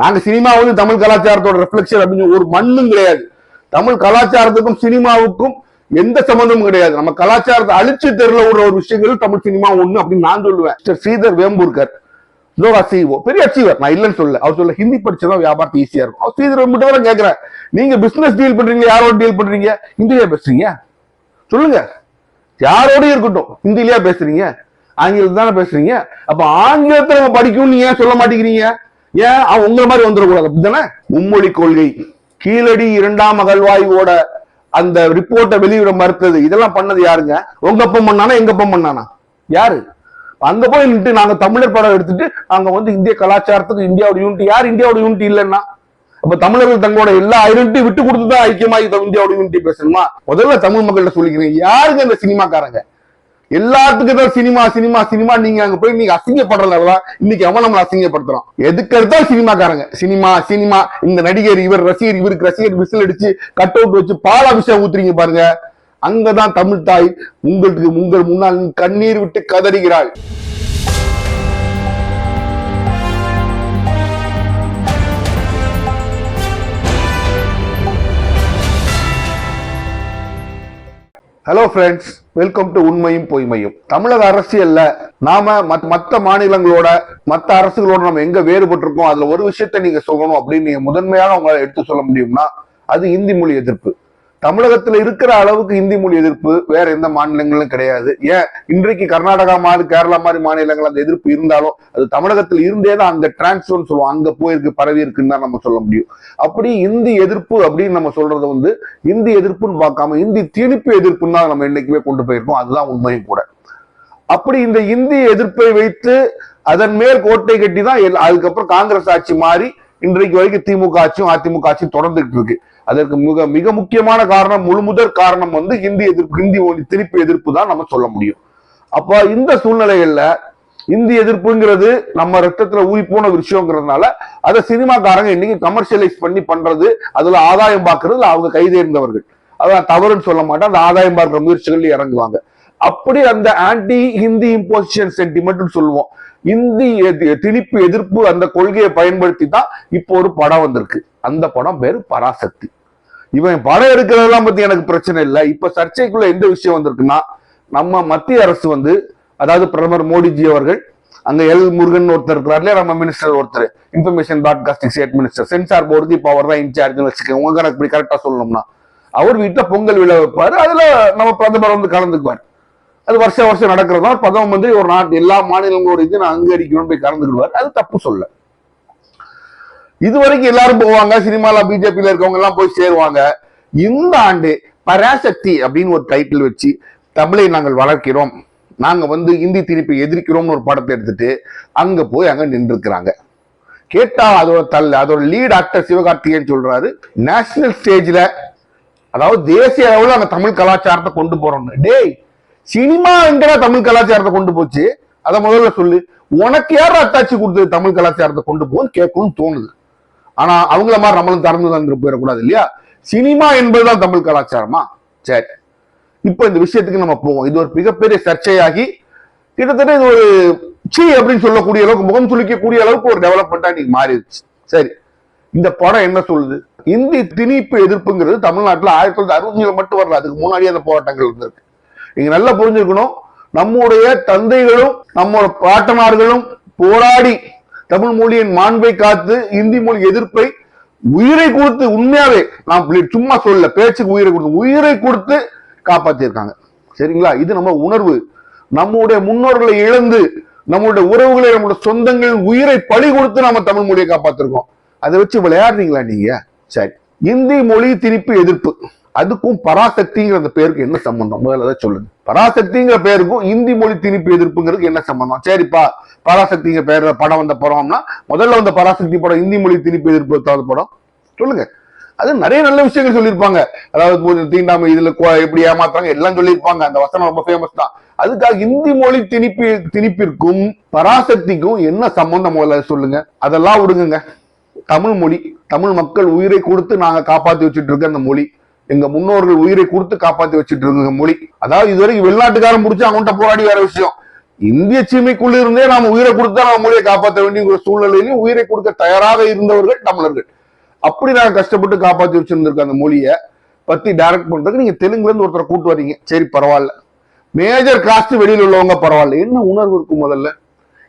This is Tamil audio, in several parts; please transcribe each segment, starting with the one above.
நாங்க சினிமா வந்து தமிழ் கலாச்சாரத்தோட ரெஃப்ளெக்ஷன் அப்படின்னு ஒரு மண்ணும் கிடையாது. தமிழ் கலாச்சாரத்துக்கும் சினிமாவுக்கும் எந்த சம்பந்தமும் கிடையாது. நம்ம கலாச்சாரத்தை அழிச்சு தெருல விடுற ஒரு விஷயங்கள் தமிழ் சினிமா ஒண்ணு அப்படின்னு நான் சொல்லுவேன். மிஸ்டர் ஸ்ரீதர் வேம்பூர்கர் லோகா அசீவோ பெரிய அச்சீவர் நான் இல்லைன்னு சொல்ல அவர் சொல்ல ஹிந்தி படிச்சதான் வியாபாரத்து ஈஸியா இருக்கும். அவர் ஸ்ரீதர் மட்டும் தான் கேட்கிறேன் நீங்க பிசினஸ் டீல் பண்றீங்க யாரோட டீல் பண்றீங்க? ஹிந்தியா பேசுறீங்க? சொல்லுங்க. யாரோடய இருக்கட்டும். ஹிந்திலயா பேசுறீங்க. ஆங்கிலத்தில் தானே பேசுறீங்க. அப்ப ஆங்கிலத்தை நம்ம படிக்கணும்னு நீங்க ஏன் சொல்ல மாட்டேங்கிறீங்க? ஏன்? அவன் உங்களை மாதிரி வந்துடக்கூடாது. அப்படித்தானே? மும்மொழி கொள்கை. கீழடி இரண்டாம் அகழ்வாய்வோட அந்த ரிப்போர்ட்டை வெளியிட மறுத்தது. இதெல்லாம் பண்ணது யாருங்க? உங்க அப்பம் பண்ணானா எங்க அப்பம் பண்ணானா யாரு? அங்க போய் நின்று நாங்க தமிழர் படம் எடுத்துட்டு நாங்க வந்து இந்திய கலாச்சாரத்துக்கு இந்தியாவோட யூனிட்டி யார் இந்தியாவோட யூனிட்டி இல்லைன்னா? அப்ப தமிழர்கள் தங்களோட எல்லா ஐடென்டி விட்டு கொடுத்து தான் இந்தியாவோட யூனிட்டி பேசணுமா? முதல்ல தமிழ் மக்கள்கிட்ட சொல்லிக்கிறீங்க யாருங்க இந்த சினிமாக்காரங்க? எல்லாத்துக்கும் தான் சினிமா சினிமா சினிமா. நீங்க அங்க போய் நீங்க அசிங்கப்படுறதுனால இன்னைக்கு அவன் நம்மளை அசிங்கப்படுத்துறான். எதுக்கு எடுத்தால் சினிமாக்காரங்க. Cinema cinema. இந்த நடிகர் இவர் ரசிகர் இவருக்கு ரசிகர் விசில் அடிச்சு கட் அவுட் வச்சு பாலாபிஷேகம் ஊத்துறீங்க பாருங்க. அங்கதான் தமிழ் தாய் உங்களுக்கு உங்கள் முன்னால் கண்ணீர் விட்டு கதறுகிறாள். ஹலோ ஃப்ரெண்ட்ஸ் வெல்கம் டு உண்மையும் பொய்மையும். தமிழக அரசியல்ல நாம மத்- மத்த மாநிலங்களோட மத்த அரசுகளோட நம்ம எங்க வேறுபட்டிருக்கோம் அதுல ஒரு விஷயத்த நீங்க சொல்லணும் அப்படின்னு நீங்க முதன்மையாக உங்களால எடுத்து சொல்ல முடியும்னா அது இந்தி மொழி எதிர்ப்பு. தமிழகத்துல இருக்கிற அளவுக்கு இந்தி மொழி எதிர்ப்பு வேற எந்த மாநிலங்களும் கிடையாது. ஏன்? இன்றைக்கு கர்நாடகா மாதிரி கேரளா மாதிரி மாநிலங்கள் அந்த எதிர்ப்பு இருந்தாலும் அது தமிழகத்தில் இருந்தே தான் அங்க டிரான்ஸ்ஃபர்னு சொல்லுவோம். அங்க போயிருக்கு பரவி இருக்குன்னு தான் நம்ம சொல்ல முடியும். அப்படி இந்தி எதிர்ப்பு அப்படின்னு நம்ம சொல்றது வந்து இந்தி எதிர்ப்புன்னு பார்க்காம இந்தி திணிப்பு எதிர்ப்புன்னு தான் நம்ம என்னைக்குமே கொண்டு போயிருக்கோம். அதுதான் உண்மையும் கூட. அப்படி இந்த இந்தி எதிர்ப்பை வைத்து அதன் மேல் கோட்டை கட்டி தான் அதுக்கப்புறம் காங்கிரஸ் ஆட்சி மாறி இன்றைக்கு வரைக்கும் திமுக ஆட்சியும் அதிமுக ஆட்சியும் தொடர்ந்துட்டு இருக்கு. அதற்கு மிக மிக முக்கியமான காரணம் முழு முதற் காரணம் வந்து ஹிந்தி எதிர்ப்பு ஹிந்தி மொழி திருப்பி எதிர்ப்பு தான் நம்ம சொல்ல முடியும். அப்ப இந்த சூழ்நிலைகள்ல இந்தி எதிர்ப்புங்கிறது நம்ம ரத்தத்துல ஊறி போன விஷயங்கிறதுனால அதை சினிமாக்காரங்க இன்னைக்கு கமர்ஷியலைஸ் பண்ணி பண்றது அதுல ஆதாயம் பார்க்கறதுல அவங்க கைதேர்ந்தவர்கள். அதான் தவறுன்னு சொல்ல மாட்டேன். அந்த ஆதாயம் பார்க்குற முயற்சிகள் இறங்குவாங்க. அப்படி அந்த ஆன்டி ஹிந்தி இம்போசிஷன் சென்டிமெண்ட் சொல்லுவோம். இந்தி திணிப்பு எதிர்ப்பு அந்த கொள்கையை பயன்படுத்தி தான் இப்போ ஒரு படம் வந்திருக்கு. அந்த படம் பேரு பராசக்தி. இவன் படம் எடுக்கிறதெல்லாம் பத்தி எனக்கு பிரச்சனை இல்லை. இப்ப சர்ச்சைக்குள்ள எந்த விஷயம் வந்திருக்குன்னா நம்ம மத்திய அரசு வந்து அதாவது பிரதமர் மோடிஜி அவர்கள் அங்க எல் முருகன் ஒருத்தர் இருக்கிறார் இல்லையா? நம்ம மினிஸ்டர் ஒருத்தர். Information broadcasting state minister censor போர்டுக்கு இப்போ அவர் தான் இன்சார்ஜ்னு வச்சுக்கோங்க. உங்க இப்படி கரெக்டா சொல்லணும்னா. அவர் வீட்டுல பொங்கல் விழா வைப்பாரு. அதுல நம்ம பிரதமர் வந்து கலந்துக்குவார். அது வருஷம் வருஷம் நடக்கிறதா பிரதம மந்திரி ஒரு நாட்டு எல்லா மாநிலங்களோட இது நான் அங்கீகரிக்கணும்னு போய் கலந்துக்கிடுவார். அது தப்பு சொல்ல. இது வரைக்கும் எல்லாரும் போவாங்க. சினிமால பிஜேபியில இருக்கவங்க எல்லாம் போய் சேருவாங்க. இந்த ஆண்டு பராசக்தி அப்படின்னு ஒரு டைட்டில் வச்சு தமிழை நாங்கள் வளர்க்கிறோம். நாங்க வந்து இந்தி திணிப்பை எதிர்க்கிறோம்னு ஒரு படத்தை எடுத்துட்டு அங்க போய் அங்க நின்றுக்கிறாங்க கேட்டா அதோட தள்ள அதோட லீட் ஆக்டர் சிவகார்த்திகேயன் சொல்றாரு நேஷனல் ஸ்டேஜ்ல அதாவது தேசிய அளவுல அந்த தமிழ் கலாச்சாரத்தை கொண்டு போறோம்னு. டேய் சினிமா எங்கடா தமிழ் கலாச்சாரத்தை கொண்டு போச்சு? அதை முதல்ல சொல்லு. உனக்கு யார் அத்தாச்சி கொடுத்தது தமிழ் கலாச்சாரத்தை கொண்டு போன்னு கேட்கணும்னு தோணுது. ஆனா அவங்கள மாதிரி நம்மளும் திறந்து தந்துட்டு போயிடக்கூடாது இல்லையா? சினிமா என்பதுதான் தமிழ் கலாச்சாரமா? சரி. இப்ப இந்த விஷயத்துக்கு நம்ம போவோம். இது ஒரு மிகப்பெரிய சர்ச்சையாகி கிட்டத்தட்ட இது ஒரு சீ அப்படின்னு சொல்லக்கூடிய அளவுக்கு முகம் சுளிக்கக்கூடிய அளவுக்கு ஒரு டெவலப்மெண்டா இன்னைக்கு மாறிடுச்சு. சரி. இந்த படம் என்ன சொல்லுது? இந்தி திணிப்பு எதிர்ப்புங்கிறது தமிழ்நாட்டில் ஆயிரத்தி தொள்ளாயிரத்தி அறுபதுல மட்டும் வரல. அதுக்கு முன்னாடியே அந்த போராட்டங்கள் இருந்திருக்கு நீங்க நல்லா புரிஞ்சுக்கணும். நம்முடைய தந்தைகளும் நம்மோட பாட்டனார்களும் போராடி தமிழ் மொழியின் மாண்பை காத்து இந்தி மொழி எதிர்ப்பை உயிரை கொடுத்து உண்மையாவே நான் சும்மா சொல்ல பேச்சுக்கு உயிரை கொடுத்து உயிரை கொடுத்து காப்பாத்திருக்காங்க. சரிங்களா? இது நம்ம உணர்வு. நம்முடைய முன்னோர்களை இழந்து நம்மளுடைய உறவுகளை நம்மளுடைய சொந்தங்களின் உயிரை பழி கொடுத்து நம்ம தமிழ் மொழியை காப்பாத்திருக்கோம். அதை வச்சு விளையாடுறீங்களா நீங்க? சரி. இந்தி மொழி திணிப்பு எதிர்ப்பு. அதுக்கும் பராசக்திங்கிற பேருக்கு என்ன சம்பந்தம்? முதல்ல அதை சொல்லுங்க. பராசக்திங்கிற பேருக்கும் இந்தி மொழி திணிப்பு எதிர்ப்புங்கிறதுக்கு என்ன சம்பந்தம்? சரிப்பா பராசக்திங்கிற பேர்ல படம் வந்த படம்னா முதல்ல வந்த பராசக்தி படம் இந்தி மொழி திணிப்பு எதிர்ப்பு படம். சொல்லுங்க. அது நிறைய நல்ல விஷயங்கள் சொல்லியிருப்பாங்க. அதாவது தீண்டாமை இதுல எப்படி ஏமாத்துறாங்க எல்லாம் சொல்லியிருப்பாங்க. அந்த வசனம் ரொம்ப ஃபேமஸ் தான். அதுக்காக இந்தி மொழி திணிப்பு திணிப்பிற்கும் பராசக்திக்கும் என்ன சம்பந்தம் முதல்ல சொல்லுங்க? அதெல்லாம் விடுங்க தமிழ் மொழி தமிழ் மக்கள் உயிரை கொடுத்து நாங்க காப்பாத்தி வச்சுட்டு இருக்க அந்த மொழி. எங்க முன்னோர்கள் உயிரை கொடுத்து காப்பாத்தி வச்சுட்டு இருந்த மொழி. அதாவது இதுவரைக்கும் வெளிநாட்டுக்காரன் முடிச்சு அவன்கிட்ட போராடி வேற விஷயம். இந்திய சீமைக்குள்ள இருந்தே நாம உயிரை கொடுத்தா நம்ம மொழியை காப்பாற்ற வேண்டிய ஒரு சூழ்நிலையிலும் உயிரை கொடுக்க தயாராக இருந்தவர்கள் தமிழர்கள். அப்படி நாங்க கஷ்டப்பட்டு காப்பாத்தி வச்சிருந்திருக்க அந்த மொழியை பத்தி டைரக்ட் பண்றதுக்கு நீங்க தெலுங்குல இருந்து ஒருத்தரை கூட்டு வரீங்க. சரி பரவாயில்ல. மேஜர் காஸ்ட் வெளியில் உள்ளவங்க பரவாயில்ல. என்ன உணர்வு இருக்கும் முதல்ல?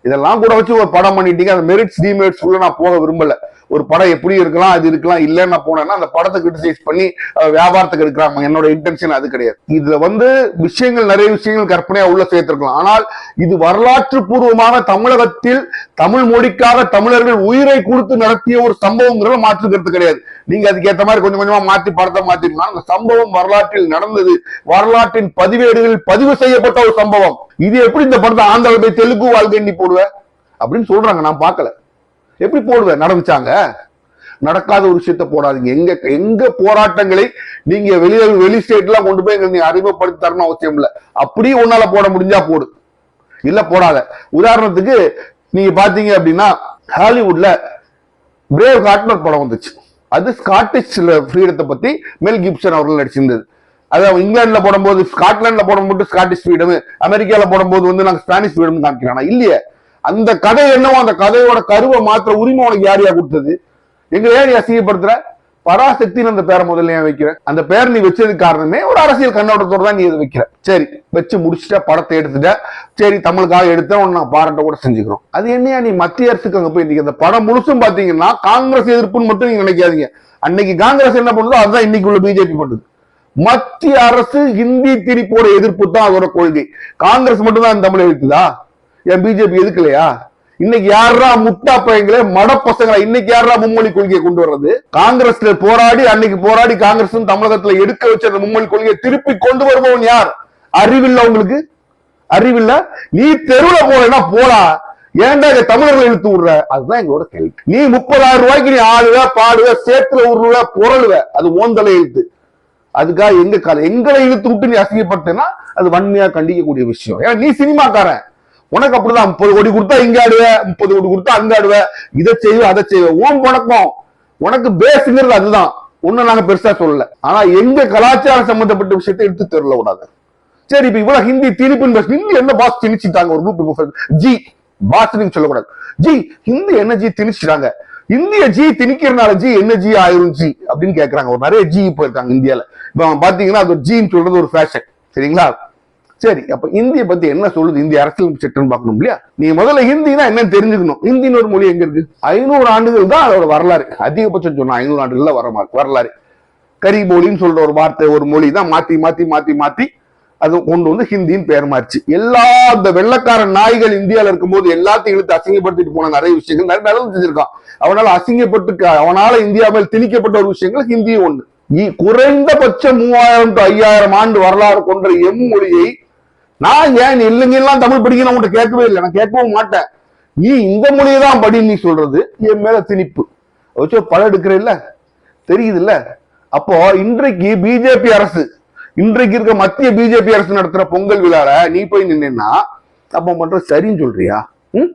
இதெல்லாம் கூட வச்சு ஒரு படம் பண்ணிட்டீங்க. அந்த மெரிட்ஸ் டிமெரிட்ஸ் உள்ள நான் போக விரும்பல. ஒரு படம் எப்படி இருக்கலாம் அது இருக்கலாம் இல்லைன்னு நான் போனேன்னா அந்த படத்தை கிரிட்டிசைஸ் பண்ணி வியாபாரத்துக்கு எடுக்கிறாங்க. என்னோட இன்டென்ஷன் அது கிடையாது. இதுல வந்து விஷயங்கள் நிறைய விஷயங்கள் கற்பனையா உள்ள சேர்த்திருக்கலாம். ஆனால் இது வரலாற்று பூர்வமாக தமிழகத்தில் தமிழ் மொழிக்காக தமிழர்கள் உயிரை கொடுத்து நடத்திய ஒரு சம்பவங்கிறத மாற்றுக்கிறது கிடையாது. நீங்க அதுக்கு ஏத்த மாதிரி கொஞ்சம் கொஞ்சமா மாற்றி படத்தை மாத்திருக்கலாம் அந்த சம்பவம் வரலாற்றில் நடந்தது. வரலாற்றின் பதிவேடுகளில் பதிவு செய்யப்பட்ட ஒரு சம்பவம். இது எப்படி இந்த படத்தை ஆந்திராவில் போய் தெலுங்கு வாழ்க்கை நீ போடுவ? அப்படின்னு சொல்றாங்க. நான் பார்க்கல. எப்படி போடுவ? நடந்துச்சாங்க? நடக்காத ஒரு விஷயத்த போடாதீங்க. எங்க எங்க போராட்டங்களை நீங்க வெளிய வெளி ஸ்டேட்லாம் கொண்டு போய் எங்களுக்கு நீ அறிமுகப்படுத்தி தரணும் அவசியம் இல்லை. அப்படியே உன்னால போட முடிஞ்சா போடு. இல்ல போடாத. உதாரணத்துக்கு நீங்க பாத்தீங்க அப்படின்னா ஹாலிவுட்ல பிரேவ் ஹார்ட்னர் படம் வந்துச்சு. அது ஸ்காட்டிஷ் ஃப்ரீடத்தை பத்தி மெல் கிப்சன் அவர்கள் நடிச்சிருந்தது. அதாவது இங்கிலாந்துல போடும்போது ஸ்காட்லாண்ட்ல போடும்போது ஸ்காட்டிஷ் ஃப்ரீடம் அமெரிக்கால போடும்போது வந்து நாங்க ஸ்பானிஷ் ஃப்ரீடம் காமிக்கிறானா இல்லையே. அந்த கதை என்னவோ அந்த கதையோட கருவை மாத்திர உரிமை உனக்கு யார் யார் கொடுத்தது? எங்க ஏன் நீ அசிங்கப்படுத்துற? பராசக்தின்னு அந்த பேரை முதல்ல ஏன் வைக்கிறேன் அந்த பேர் நீ வச்சதுக்கு காரணமே ஒரு அரசியல் கண்ணோட்டத்தோட தான் நீ இதை வைக்கிற. சரி வச்சு முடிச்சுட்ட படத்தை எடுத்துட்ட. சரி தமிழுக்காக எடுத்த உன்னை நான் பாராட்ட கூட செஞ்சுக்கிறோம். அது என்னையா நீ மத்திய அரசுக்கு அங்க போய் இன்னைக்கு அந்த படம் முழுசும் பாத்தீங்கன்னா காங்கிரஸ் எதிர்ப்புன்னு மட்டும் நீங்க நினைக்காதீங்க. அன்னைக்கு காங்கிரஸ் என்ன பண்ணுதோ அதுதான் இன்னைக்கு உள்ள பிஜேபி பண்ணுது. மத்திய அரசு ஹிந்தி திரிப்போட எதிர்ப்பு தான் அதோட கொள்கை. காங்கிரஸ் மட்டும் தான் தமிழ் எழுத்துதா என் பிஜேபி எதுக்கலையா இன்னைக்கு யாரா முட்டா பையங்களே மட பசங்களா இன்னைக்கு யாரா மும்மொழி கொள்கையை கொண்டு வர்றது? காங்கிரஸ்ல போராடி அன்னைக்கு போராடி காங்கிரஸ் தமிழகத்துல எடுக்க வச்ச அந்த மும்மொழி கொள்கையை திருப்பி கொண்டு வருபவன் யார்? அறிவில்ல உங்களுக்கு? அறிவில்ல? நீ தெருவில் போலன்னா போடா. ஏன்டா இங்க தமிழர்கள் இழுத்து விடுற? அதுதான் எங்களோட கேள்வி. நீ முப்பதாயிரம் ரூபாய்க்கு நீ ஆடுவ பாடுவ சேத்துல உருவ புரளுவ அது ஓந்தலை எழுத்து. அதுக்காக எங்க கால எங்களை இழுத்து விட்டு நீ அசிங்கப்பட்டேன்னா அது வன்மையா கண்டிக்கக்கூடிய விஷயம். ஏன்னா நீ சினிமாக்காரன். உனக்கு அப்படிதான் முப்பது கோடி கொடுத்தா இங்க ஆடுவ முப்பது கோடி கொடுத்தா அங்க ஆடுவ. இதை செய்வ அதை செய்வ. ஓம் வணக்கம். உனக்கு பேஸுங்கிறது அதுதான். ஒண்ணு நாங்க பெருசா சொல்லல. ஆனா எங்க கலாச்சாரம் சம்பந்தப்பட்ட விஷயத்தை எடுத்து தெரியல கூடாது சரி இப்ப இவ்வளவு ஹிந்தி திணிப்புன்னு ஹிந்தி என்ன பாஸ் திணிச்சிட்டாங்க? ஒரு குரூப் ஜி பாஸ் நீங்க சொல்லக்கூடாது. ஜி ஹிந்தி என்ன ஜி திணிச்சிட்டாங்க? இந்திய ஜி திணிக்கிறனால ஜி என்ன ஜி ஆயிரும் ஜி அப்படின்னு கேட்கறாங்க ஒரு நிறைய ஜி இப்போ இருக்காங்க இந்தியால. இப்ப பாத்தீங்கன்னா அது ஜின்னு சொல்றது ஒரு ஃபேஷன் சரிங்களா? சரி அப்ப இந்திய பத்தி என்ன சொல்லுது? இந்திய அரசியல் சட்டம்னு பார்க்கணும் இல்லையா? நீ முதல்ல ஹிந்தினா என்னன்னு தெரிஞ்சுக்கணும். ஹிந்தின்னு ஒரு மொழி எங்க இருக்கு? ஐநூறு ஆண்டுகள் தான் அதோட வரலாறு. அதிகபட்சம் சொன்னா ஐநூறு ஆண்டுகள்ல வர வரலாறு. கரிபோலின்னு சொல்ற ஒரு வார்த்தை ஒரு மொழி தான் மாத்தி மாத்தி மாத்தி மாத்தி அது கொண்டு வந்து ஹிந்தின்னு பேர் மாறிச்சு. எல்லா இந்த வெள்ளக்கார நாய்கள் இந்தியால இருக்கும்போது எல்லாத்தையும் இழுத்து அசிங்கப்படுத்திட்டு போன நிறைய விஷயங்கள். நிறைய நடந்து செஞ்சிருக்கான். அவனால அசிங்கப்பட்டு அவனால இந்தியா மேல் திணிக்கப்பட்ட ஒரு விஷயங்கள் ஹிந்தியும் ஒண்ணு. குறைந்தபட்ச மூவாயிரம் டு ஐயாயிரம் ஆண்டு வரலாறு கொண்ட எம் மொழியை நான் ஏன் இல்லைங்க எல்லாம் தமிழ் படிக்கணும் உங்கள்கிட்ட கேட்கவே இல்லை. நான் கேட்கவும் மாட்டேன். நீ இந்த மொழியை தான் படி நீ சொல்றது என் மேல திணிப்பு. வச்சு படம் எடுக்கிற இல்ல தெரியுது இல்ல அப்போ இன்றைக்கு பிஜேபி அரசு இன்றைக்கு இருக்க மத்திய பிஜேபி அரசு நடத்துற பொங்கல் விழால நீ போய் நின்னா அப்ப பண்ற சரின்னு சொல்றியா? ம்?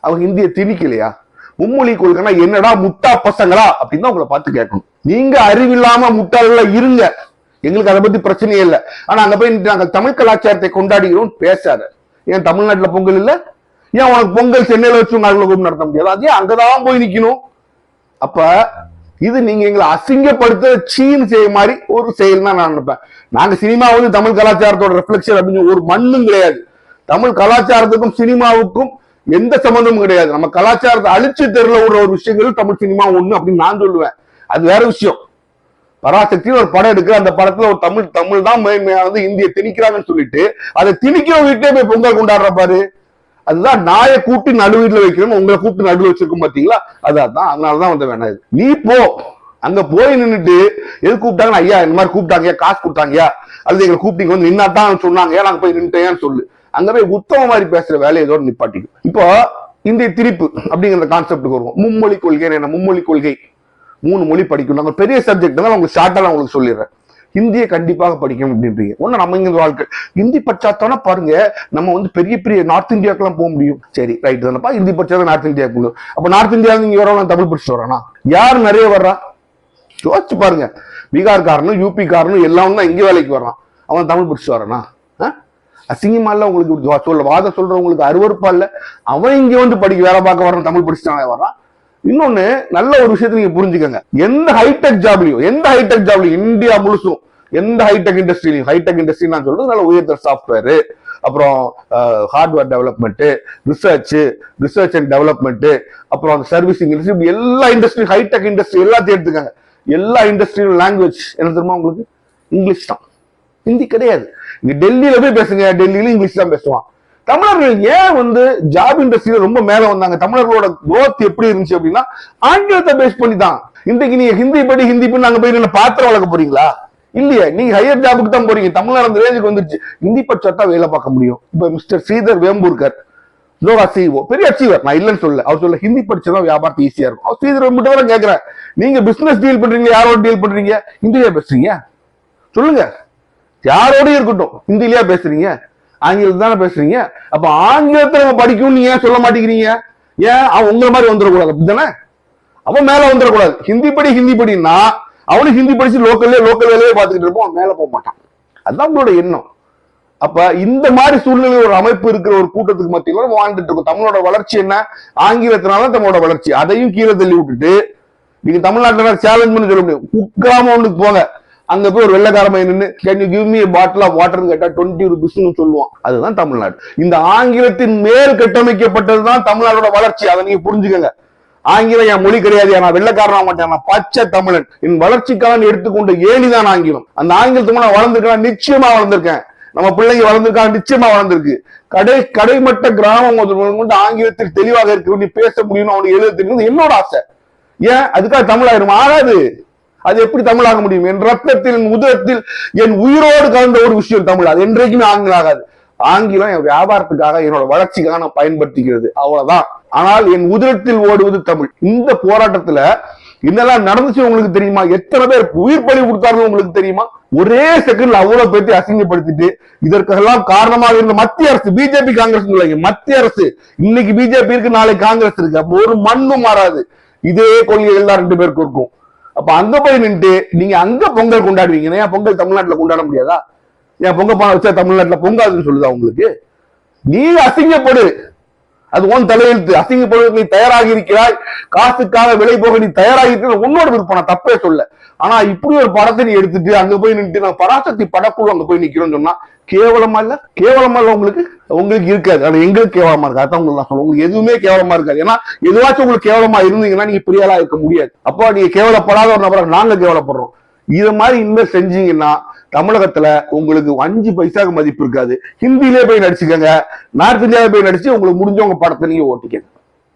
அவங்க இந்திய திணிக்கலையா? மும்மொழி கொள்கைனா என்னடா முட்டா பசங்களா? அப்படின்னு தான் உங்களை பார்த்து கேட்கணும். நீங்க அறிவில்லாம முட்டாள இருங்க. எங்களுக்கு அதை பத்தி பிரச்சனையே இல்லை. ஆனா அங்க போய் நாங்கள் தமிழ் கலாச்சாரத்தை கொண்டாடுகிறோம் பேசாத. ஏன் தமிழ்நாட்டுல பொங்கல் இல்ல? ஏன் உனக்கு பொங்கல் சென்னையில வச்சு நாங்கள் நடத்த முடியாது? அதே அங்கதான் போய் நிக்கணும். அப்ப இது நீங்க எங்களை அசிங்கப்படுத்த சீன் செய்ய மாதிரி ஒரு செயல் தான் நான் நினைப்பேன். நாங்க சினிமா வந்து தமிழ் கலாச்சாரத்தோட ரெஃப்ளெக்ஷன் அப்படின்னு ஒரு மண்ணும் கிடையாது. தமிழ் கலாச்சாரத்துக்கும் சினிமாவுக்கும் எந்த சம்மந்தமும் கிடையாது. நம்ம கலாச்சாரத்தை அழிச்சு தெருல விடுற ஒரு விஷயங்கள் தமிழ் சினிமா ஒண்ணு அப்படின்னு நான் சொல்லுவேன். அது வேற விஷயம். பராசக்தி ஒரு படம் எடுக்கிற அந்த படத்துல ஒரு தமிழ் தமிழ் தான் மேன்மையானது இந்திய திணிக்கிறாங்கன்னு சொல்லிட்டு அதை திணிக்கிற வீட்டிலே போய் பொங்கல் கொண்டாடுற பாரு. அதுதான் நாயை கூட்டி நடுவீட்டுல வைக்கணும் உங்களை கூப்பிட்டு நடுவில் வச்சிருக்கோம் பாத்தீங்களா? அதான் அதனாலதான் வந்து வேணாம் இது. நீ போ. அங்க போய் நின்னுட்டு எது கூப்பிட்டாங்க ஐயா இந்த மாதிரி கூப்பிட்டாங்க காசு கொடுத்தாங்கயா அல்லது எங்களை கூப்பிட்டீங்க வந்து நின்னாதான் சொன்னாங்க. ஏன் நாங்க போய் நின்ட்டேன்னு சொல்லு. அங்க போய் உத்தம மாதிரி பேசுற வேலையை ஏதோ நிப்பாட்டிக்கும் இப்போ இந்திய திரிப்பு அப்படிங்கிற கான்செப்டுக்கு வருவோம். மும்மொழி கொள்கை என்ன? மும்மொழி கொள்கை. மூணு மொழி படிக்கணும். நாங்கள் பெரிய சப்ஜெக்ட் தான் உங்களுக்கு ஷார்ட்டா நான் உங்களுக்கு சொல்லிடுறேன். ஹிந்தியை கண்டிப்பாக படிக்கணும் அப்படின்றீங்க. ஒண்ணு நம்ம இங்க வாழ்க்கை. ஹிந்தி படிச்சாத்தானே பாருங்க நம்ம வந்து பெரிய பெரிய நார்த் இந்தியாக்கெல்லாம் போக முடியும். சரி ரைட் தானப்பா. ஹிந்தி படிச்சா நார்த் இந்தியாவுக்கு போகணும். அப்போ நார்த் இந்தியாவில் நீங்க வரவங்க தமிழ் படிச்சுட்டு வரானா? யார் நிறைய வர்றா? யோசிச்சு பாருங்க. பீகார்காரனும் யூபி காரனும் எல்லாம் தான் இங்கே வேலைக்கு வர்றான். அவன் தமிழ் படிச்சுட்டு வரானா? ஆ? அசிங்கமா இல்ல உங்களுக்கு வா- சொல்ல வாதம் சொல்றவங்களுக்கு அருவருப்பா இல்ல. அவன் இங்க வந்து படிக்க வேலை பார்க்க வரான் தமிழ் படிச்சுட்டான வரான் இன்னொன்னு நல்ல ஒரு விஷயத்தை நீங்க புரிஞ்சுக்கங்க. எந்த ஹைடெக் ஜாப்லயும் எந்த ஹைடெக் ஜாப்லயும் இந்தியா முழுசும் எந்த ஹைடெக் இண்டஸ்ட்ரியிலையும் ஹைடெக் இண்டஸ்ட்ரி நான் சொல்றது நல்ல உயர்ந்த சாஃப்ட்வேர் அப்புறம் hardware development research research and development அப்புறம் அந்த சர்வீசிங் இண்டஸ்ட்ரி எல்லா இண்டஸ்ட்ரி ஹைடெக் இண்டஸ்ட்ரி எல்லாத்தையும் எடுத்துக்கங்க. எல்லா இண்டஸ்ட்ரியும் லாங்குவேஜ் என்ன தெரியுமா உங்களுக்கு? இங்கிலீஷ் தான். ஹிந்தி கிடையாது. இங்க டெல்லியில போய் பேசுங்க டெல்லியில இங்கிலீஷ் தான் பேசுவான். தமிழர்கள் ஏன் வந்து ஜாப் இண்டஸ்ட்ரியில ரொம்ப மேல வந்தாங்க? தமிழர்களோட குரோத் எப்படி இருந்துச்சு அப்படின்னா ஆங்கிலத்தை பேஸ் பண்ணி தான் இன்றைக்கு நீங்க ஹிந்தி படி ஹிந்தி படி நாங்க போய் என்ன பாத்திரம் வளர்க்க போறீங்களா? இல்லையா. நீங்க ஹையர் ஜாபுக்கு தான் போறீங்க. தமிழ்நாடு அந்த ரேஞ்சுக்கு வந்துருச்சு. ஹிந்தி படிச்சா வேலை பார்க்க முடியும். இப்ப மிஸ்டர் ஸ்ரீதர் வேம்பூர்கர் லோகா சிஓ பெரிய அச்சீவர் நான் இல்லைன்னு சொல்ல அவர் சொல்ல ஹிந்தி படிச்சதான் வியாபாரத்து ஈஸியா இருக்கும். அவர் ஸ்ரீதர் மட்டும் தான் கேட்கிறேன் நீங்க பிசினஸ் டீல் பண்றீங்க யாரோட டீல் பண்றீங்க? ஹிந்தியா பேசுறீங்க? சொல்லுங்க. யாரோடய இருக்கட்டும். ஹிந்திலயா பேசுறீங்க? ஆங்கிலத்தில் தானே பேசுறீங்க? அப்ப ஆங்கிலத்தை நம்ம படிக்கணும்னு நீங்க ஏன் சொல்ல மாட்டேங்கிறீங்க? ஏன்? அவன் உங்களை மாதிரி வந்துடக்கூடாது அப்படித்தானே? அவன் மேல வந்துடக்கூடாது. ஹிந்தி படி ஹிந்தி படின்னா அவனும் ஹிந்தி படிச்சு லோக்கல்லே லோக்கல் வேலையே பார்த்துக்கிட்டு இருப்போம். அவன் மேல போக மாட்டான். அதுதான் உங்களோட எண்ணம். அப்ப இந்த மாதிரி சூழ்நிலை ஒரு அமைப்பு இருக்கிற ஒரு கூட்டத்துக்கு மத்தியில நம்ம வாழ்ந்துட்டு இருக்கோம். தமிழோட வளர்ச்சி என்ன? ஆங்கிலத்தினால தமிழோட வளர்ச்சி. அதையும் கீழே தள்ளி விட்டுட்டு நீங்க தமிழ்நாட்டில் சேலஞ்ச் பண்ணி சொல்ல முடியும். குக்கிராமம் ஒண்ணுக்கு போங்க. அங்க போய் ஒரு வெள்ளக்காரமை நின்று can you give me bottle of வாட்டர்னு கேட்டா டுவெண்ட்டி ருபீஸ்னு சொல்லுவான். அதுதான் தமிழ்நாடு. இந்த ஆங்கிலத்தின் மேல் கட்டமைக்கப்பட்டதுதான் தமிழ்நாடோட வளர்ச்சி. அதை நீங்க புரிஞ்சுக்கங்க. ஆங்கிலம் என் மொழி கிடையாது. நான் வெள்ளக்காரனா மாட்டேன். நான் பச்சை தமிழன். என் வளர்ச்சிக்கான எடுத்துக்கொண்ட ஏணிதான் ஆங்கிலம். அந்த ஆங்கிலத்துக்கு நான் வளர்ந்துருக்கேன்? நிச்சயமா வளர்ந்திருக்கேன். நம்ம பிள்ளைங்க வளர்ந்துருக்காங்க நிச்சயமா வளர்ந்துருக்கு. கடை கடைமட்ட கிராமம் கொண்டு ஆங்கிலத்தில் தெளிவாக இருக்க நீ பேச முடியும்னு அவனுக்கு எழுத தெரியும் என்னோட ஆசை. ஏன்? அதுக்காக தமிழாயிரும். ஆகாது. அது எப்படி தமிழாக முடியும்? என் ரத்தத்தில் என் உதரத்தில் என் உயிரோடு கலந்த ஒரு விஷயம் தமிழ் அது என்றைக்குமே ஆங்கிலம் ஆகாது. ஆங்கிலம் என் வியாபாரத்துக்காக என்னோட வளர்ச்சிக்காக நான் பயன்படுத்திக்கிறது அவ்வளவுதான். ஆனால் என் உதிரத்தில் ஓடுவது தமிழ். இந்த போராட்டத்துல என்னெல்லாம் நடந்துச்சு உங்களுக்கு தெரியுமா? எத்தனை பேர் உயிர் பலி கொடுத்தார்கள் உங்களுக்கு தெரியுமா? ஒரே செகண்ட்ல அவ்வளவு பேர்த்தி அசிங்கப்படுத்திட்டு இதற்கெல்லாம் காரணமாக இருந்த மத்திய அரசு பிஜேபி காங்கிரஸ் மத்திய அரசு. இன்னைக்கு பிஜேபி இருக்கு நாளைக்கு காங்கிரஸ் இருக்கு. அப்ப ஒரு மண்ணும் மாறாது. இதே கொள்கைகள் தான் ரெண்டு பேருக்கு இருக்கும். அப்ப அங்க போய் நின்று நீங்க அங்க பொங்கல் கொண்டாடுவீங்க ஏன் பொங்கல் தமிழ்நாட்டுல கொண்டாட முடியாதா? ஏன் பொங்கல் பணம் வச்சா தமிழ்நாட்டுல பொங்காதுன்னு சொல்லுதா உங்களுக்கு? நீ அசிங்கப்படு. அது உன் தலையெழுத்து. அசிங்கப்படுவதற்கு நீ தயாராகி இருக்கிறாய். காசுக்காக விலை போக நீ தயாராகி இருக்கிற உன்னோட விருப்பம் நான் தப்பே சொல்ல. ஆனா இப்படி ஒரு படத்தை நீ எடுத்துட்டு அங்க போய் நின்று நான் பராசக்தி படக்குழு அங்க போய் நிக்கிறோம்னு சொன்னா கேவலமா இல்ல? கேவலமா இல்ல உங்களுக்கு? உங்களுக்கு இருக்காது. ஆனா எங்களுக்கு கேவலமா இருக்காது. அதான் உங்களுக்கு நான் உங்களுக்கு எதுவுமே கேவலமா இருக்காது. ஏன்னா எதுவாச்சும் உங்களுக்கு கேவலமா இருந்தீங்கன்னா நீங்க பெரிய இருக்க முடியாது. அப்போ நீங்க கேவலப்படாத ஒரு நபரை நாங்க கேவலப்படுறோம். இது மாதிரி இனிமேல் செஞ்சீங்கன்னா தமிழகத்துல உங்களுக்கு அஞ்சு பைசாக்கு மதிப்பு இருக்காது. ஹிந்திலே போய் நடிச்சுக்கோங்க. நார்த் இந்தியாவில போய் நடிச்சு உங்களுக்கு முடிஞ்சவங்க படத்தை நீங்க ஓட்டிக்கங்க.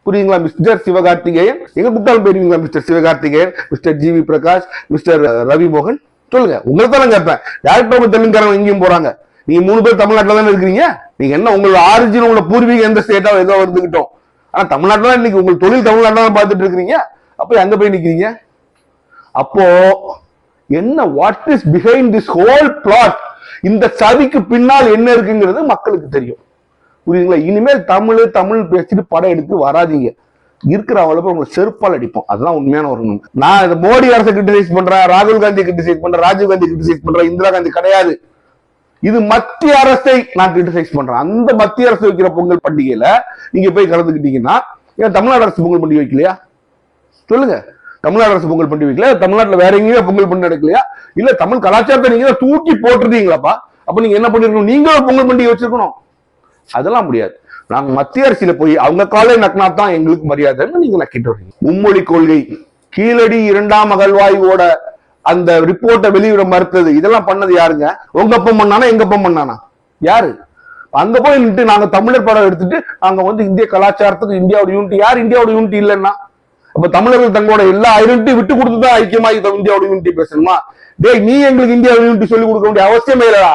புரியுங்களா மிஸ்டர் சிவகார்த்திகேயன்? எங்க கூப்பிட்டாலும் போயிருவீங்களா mister Sivakarthikeyan? Mister G V Prakash mister Ravi மோகன் சொல்லுங்க உங்களை தானே கேட்பேன் டேரக்டர் தெலுங்குக்காரங்க எங்கேயும் போறாங்க? நீங்க மூணு பேர் தமிழ்நாட்டில் தானே இருக்கிறீங்க? நீங்க என்ன உங்களோட ஆரிஜின் உங்களோட பூர்வீக எந்த ஸ்டேட்டா ஏதோ வந்துகிட்டோம் ஆனா தமிழ்நாட்டில் தான் இன்னைக்கு உங்கள் தொழில் தமிழ்நாட்டில் தான் பார்த்துட்டு இருக்கிறீங்க. அப்ப எங்க போய் நிக்கிறீங்க? அப்போ என்ன what is behind this whole plot இந்த சதிக்கு பின்னால் என்ன இருக்குங்கிறது மக்களுக்கு தெரியும். புரியுதுங்களா? இனிமேல் தமிழ் தமிழ் பேசிட்டு படம் எடுத்து வராதீங்க. இருக்கிற அவ்வளவு உங்களை செருப்பால் அடிப்போம். அதெல்லாம் உண்மையான ஒரு நான் இந்த மோடி அரசை கிரிட்டிசைஸ் பண்றேன் ராகுல் காந்தி கிரிட்டிசைஸ் பண்றேன் ராஜீவ் காந்தி கிரிட்டிசைஸ் பண்றேன் இந்திரா காந்தி கிடையாது. இது மத்திய அரசை நான் கிரிட்டிசைஸ் பண்றேன். அந்த மத்திய அரசு வைக்கிற பொங்கல் பண்டிகையில நீங்க போய் கலந்துக்கிட்டீங்கன்னா ஏன் தமிழ்நாடு அரசு பொங்கல் பண்டிகை வைக்கலையா? சொல்லுங்க. தமிழ்நாடு அரசு பொங்கல் பண்டிகை வைக்கல தமிழ்நாட்டுல வேற எங்கேயும் பொங்கல் பண்டிகை நடக்கலையா? இல்ல தமிழ் கலாச்சாரத்தை நீங்க தூக்கி போட்டுருந்தீங்களாப்பா? அப்ப நீங்க என்ன பண்ணிருக்கணும்? நீங்களும் பொங்கல் பண்டிகை வச்சிருக்கணும். அதெல்லாம் முடியாது. நாங்க மத்திய அரசியல போய் அவங்க காலை நக்கினா தான் எங்களுக்கு மரியாதைன்னு நீங்க நக்கிட்டு வரீங்க மும்மொழி கொள்கை கீழடி இரண்டாம் அகழ்வாய்வோட அந்த ரிப்போர்ட்டை வெளியிட மறுத்தது இதெல்லாம் பண்ணது யாருங்க? உங்க அப்பம் பண்ணானா எங்க அப்பம் பண்ணானா? யாரு? அங்க போய் நின்று நாங்க தமிழர் படம் எடுத்துட்டு நாங்க வந்து இந்திய கலாச்சாரத்துக்கு இந்தியாவோட யூனிட்டி யார் இந்தியாவோட யூனிட்டி இல்லைன்னா? அப்ப தமிழர்கள் தங்களோட எல்லா ஐடென்டிட்டி விட்டு கொடுத்துதான் ஐக்கியமா இந்தியாவோட யூனிட்டி பேசணுமா? டேய் நீ எங்களுக்கு இந்தியாவோட யூனிட்டி சொல்லி கொடுக்க வேண்டிய அவசியமே இல்லடா.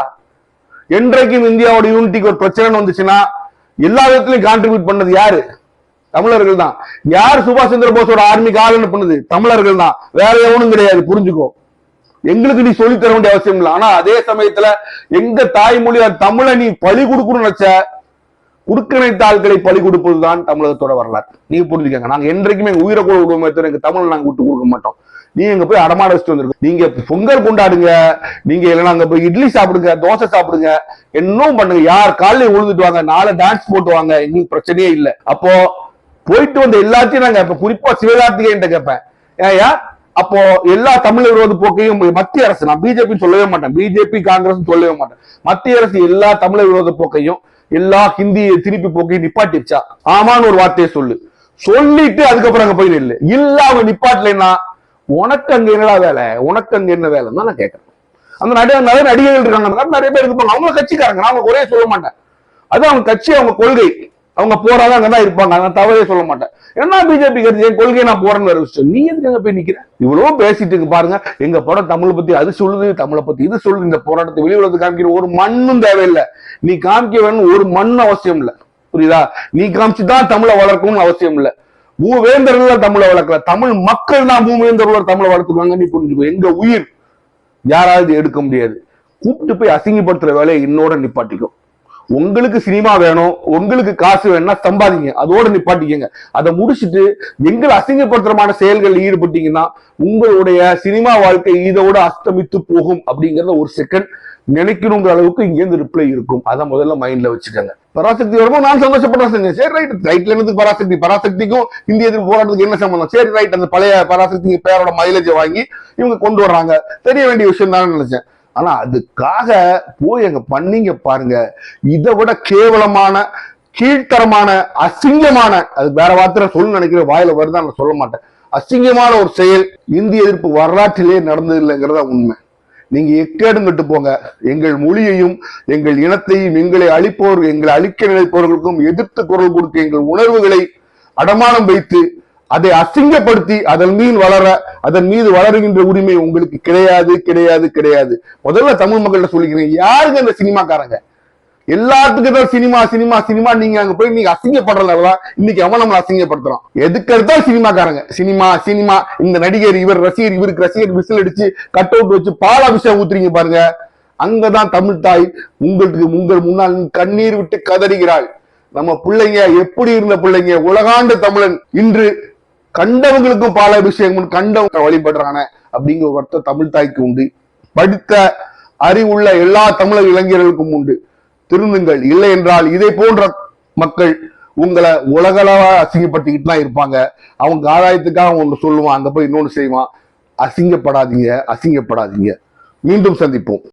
என்றைக்கும் இந்தியாவோட யூனிட்டிக்கு ஒரு பிரச்சனை வந்துச்சுன்னா எல்லா விதத்திலையும் கான்ட்ரிபியூட் பண்ணது யாரு? தமிழர்கள் தான். யார் சுபாஷ் சந்திர போஸோட ஆர்மிக்கு ஆள் பண்ணுது? தமிழர்கள் தான். வேற எவனும் கிடையாது புரிஞ்சுக்கோ. எங்களுக்கு நீ சொல்லி தர வேண்டிய அவசியம் இல்லை. ஆனா அதே சமயத்துல எங்க தாய்மொழியா தமிழை நீ பழி கொடுக்கணும்னு நினைச்ச குடுக்கணைத்த ஆட்களை பழி கொடுப்பதுதான் தமிழகத்தோட வரலாறு. நீங்க புரிஞ்சுக்கங்க. நாங்க என்றைக்குமே உயிரை கூட விடுவோமே தவிர எங்க தமிழ் நாங்க விட்டு கொடுக்க மாட்டோம். நீங்க எங்க போய் அடமான வச்சுட்டு வந்திருக்கு நீங்க பொங்கல் கொண்டாடுங்க நீங்க இல்லைன்னா அங்க போய் இட்லி சாப்பிடுங்க தோசை சாப்பிடுங்க என்னவும் பண்ணுங்க. யார் காலையில உழுதுட்டு வாங்க நாளை டான்ஸ் போட்டு வாங்க எங்களுக்கு பிரச்சனையே இல்லை. அப்போ போயிட்டு வந்த எல்லாத்தையும் நாங்க இப்ப குறிப்பா சிவகார்த்திகேயன் கேட்பேன். ஏயா அப்போ எல்லா தமிழ் விரோத போக்கையும் மத்திய அரசு நான் பிஜேபி சொல்லவே மாட்டேன். பிஜேபி காங்கிரஸ் சொல்லவே மாட்டேன். மத்திய அரசு எல்லா தமிழ் விரோத போக்கையும் எல்லா ஹிந்தி திருப்பி போக்கையும் நிப்பாட்டிச்சா ஆமான்னு ஒரு வார்த்தையை சொல்லு. சொல்லிட்டு அதுக்கப்புறம் அங்க போய் நில்லு. இல்ல அவங்க நிப்பாட்டலைன்னா உனக்கு அங்க என்னடா வேலை? உனக்கு அங்க என்ன வேலைன்னு தான் நான் கேட்கறேன். அந்த நடிகை நிறைய நடிகைகள் இருக்காங்க. நிறைய பேர் இது பண்ணலாம். அவங்க கட்சிக்காரங்க. நான் அவங்க குறைய சொல்ல மாட்டேன். அது அவங்க கட்சி அவங்க கொள்கை. அவங்க போறாங்க அங்கதான் இருப்பாங்க. நான் தவறே சொல்ல மாட்டேன். என்ன பிஜேபி கட்சி? என் கொள்கையை நான் போறேன்னு வேற விஷயம். நீ எதுக்கு அங்க போய் நிக்கிற? இவ்வளவு பேசிட்டு இருக்கு பாருங்க. எங்க படம் தமிழை பத்தி அது சொல்லுது தமிழை பத்தி இது சொல்லுது. இந்த போராட்டத்தை வெளி உலகத்துக்கு காமிக்கிற ஒரு மண்ணும் தேவையில்லை. நீ காமிக்க வேணும் ஒரு மண் அவசியம் இல்லை. புரியுதா? நீ காமிச்சுதான் தமிழை வளர்க்கணும்னு அவசியம் இல்லை. மூவேந்தர்கள் தமிழை வளர்க்கல. தமிழ் மக்கள் தான் மூவேந்தர்கள் தமிழை வளர்த்துருவாங்க நீ புரிஞ்சுக்கோ. எங்க உயிர் யாராவது எடுக்க முடியாது. கூப்பிட்டு போய் அசிங்கப்படுத்துற வேலையை இன்னோட நிப்பாட்டிக்கும். உங்களுக்கு சினிமா வேணும் உங்களுக்கு காசு வேணும்னா சம்பாதிங்க. அதோட நிப்பாட்டிக்கங்க. அதை முடிச்சிட்டு எங்களை அசிங்கப்படுத்துறமான செயல்களில் ஈடுபட்டீங்கன்னா உங்களுடைய சினிமா வாழ்க்கை இதோட அஸ்தமித்து போகும் அப்படிங்கறத ஒரு செகண்ட் நினைக்கணுங்கிற அளவுக்கு இங்கேருந்து ரிப்ளை இருக்கும். அதை முதல்ல மைண்ட்ல வச்சுக்கோங்க. பராசக்தி வரும்போது நான் சந்தோஷப்படுறேன் செஞ்சேன் சரி ரைட் ரைட்ல இருந்து பராசக்தி. பராசக்திக்கும் இந்திய எதிர்ப்பு போராட்டத்துக்கு என்ன சம்பந்தம்? சரி ரைட் அந்த பழைய பராசக்தி பேரோட மைலேஜை வாங்கி இவங்க கொண்டு வர்றாங்க. தெரிய வேண்டிய விஷயம் தான் நினைச்சேன். ஆனா அதுக்காக போய் அங்க பண்ணீங்க பாருங்க. இதை விட கேவலமான கீழ்த்தரமான அசிங்கமான அது வேற வார்த்தை சொல்லு நினைக்கிற வாயில வருதா நான் சொல்ல மாட்டேன். அசிங்கமான ஒரு செயல் இந்திய எதிர்ப்பு வரலாற்றிலே நடந்தது இல்லைங்கிறதா உண்மை. நீங்க எக்கேடுங்கிட்டு போங்க. எங்கள் மொழியையும் எங்கள் இனத்தையும் எங்களை அழிப்போர் எங்களை அழிக்க நினைப்பவர்களுக்கும் எதிர்த்து குரல் கொடுக்க எங்கள் உணர்வுகளை அடமானம் வைத்து அதை அசிங்கப்படுத்தி அதன் மீது வளர அதன் மீது வளருகின்ற உரிமை உங்களுக்கு கிடையாது கிடையாது கிடையாது. முதல்ல தமிழ் மக்கள்கிட்ட சொல்லிக்கிறேன். யாருங்க இந்த சினிமாக்காரங்க? எல்லாத்துக்கும் தான் சினிமா சினிமா சினிமா நீங்க அங்க போய் நீங்க அசிங்கப்படுறதுனாலதான் இன்னைக்கு அவன் நம்மளை அசிங்கப்படுத்துறோம் எதுக்கு எடுத்தாலும் சினிமாக்காரங்க. சினிமா சினிமா இந்த நடிகர் இவர் ரசிகர் இவருக்கு ரசிகர் விசில் அடிச்சு கட் அவுட் வச்சு பாலாபிஷேகம் ஊத்துறீங்க பாருங்க. அங்கதான் தமிழ் தாய் உங்களுக்கு உங்கள் முன்னால் கண்ணீர் விட்டு கதறுகிறாள். நம்ம பிள்ளைங்க எப்படி இருந்த பிள்ளைங்க? உலகாண்டு தமிழன். இன்று கண்டவங்களுக்கும் பாலாபிஷேகம் கண்டவங்க வழிபடுறான அப்படிங்கிற ஒரு அர்த்தம் தமிழ் தாய்க்கு உண்டு. படித்த அறிவுள்ள எல்லா தமிழக இளைஞர்களுக்கும் உண்டு. திருந்துங்கள். இல்லை என்றால் இதை போன்ற மக்கள் உங்களை உலகளவா அசிங்கப்படுத்திக்கிட்டு தான் இருப்பாங்க. அவங்க ஆதாயத்துக்காக ஒன்று சொல்லுவான் அந்த போய் இன்னொன்று செய்வான். அசிங்கப்படாதீங்க அசிங்கப்படாதீங்க. மீண்டும் சந்திப்போம்.